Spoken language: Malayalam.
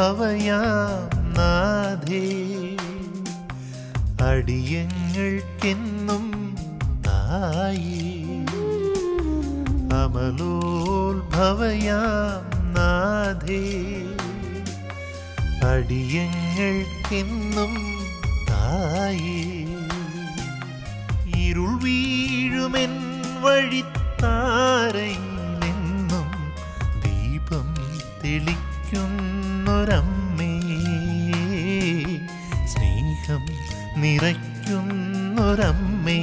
അമലോത്ഭവയാം നാഥേ അടിയങ്ങൾക്കെന്നും തായേ അമലോത്ഭവയാം നാഥേ അടിയങ്ങൾക്കെന്നും തായേ ഇരുൾ വീഴുമെൻ വഴിത്താരയിലെന്നും ദീപം തെളിക്കുന്നൊരമ്മേ സ്നേഹം നിറയ്ക്കുന്നൊരമ്മേ.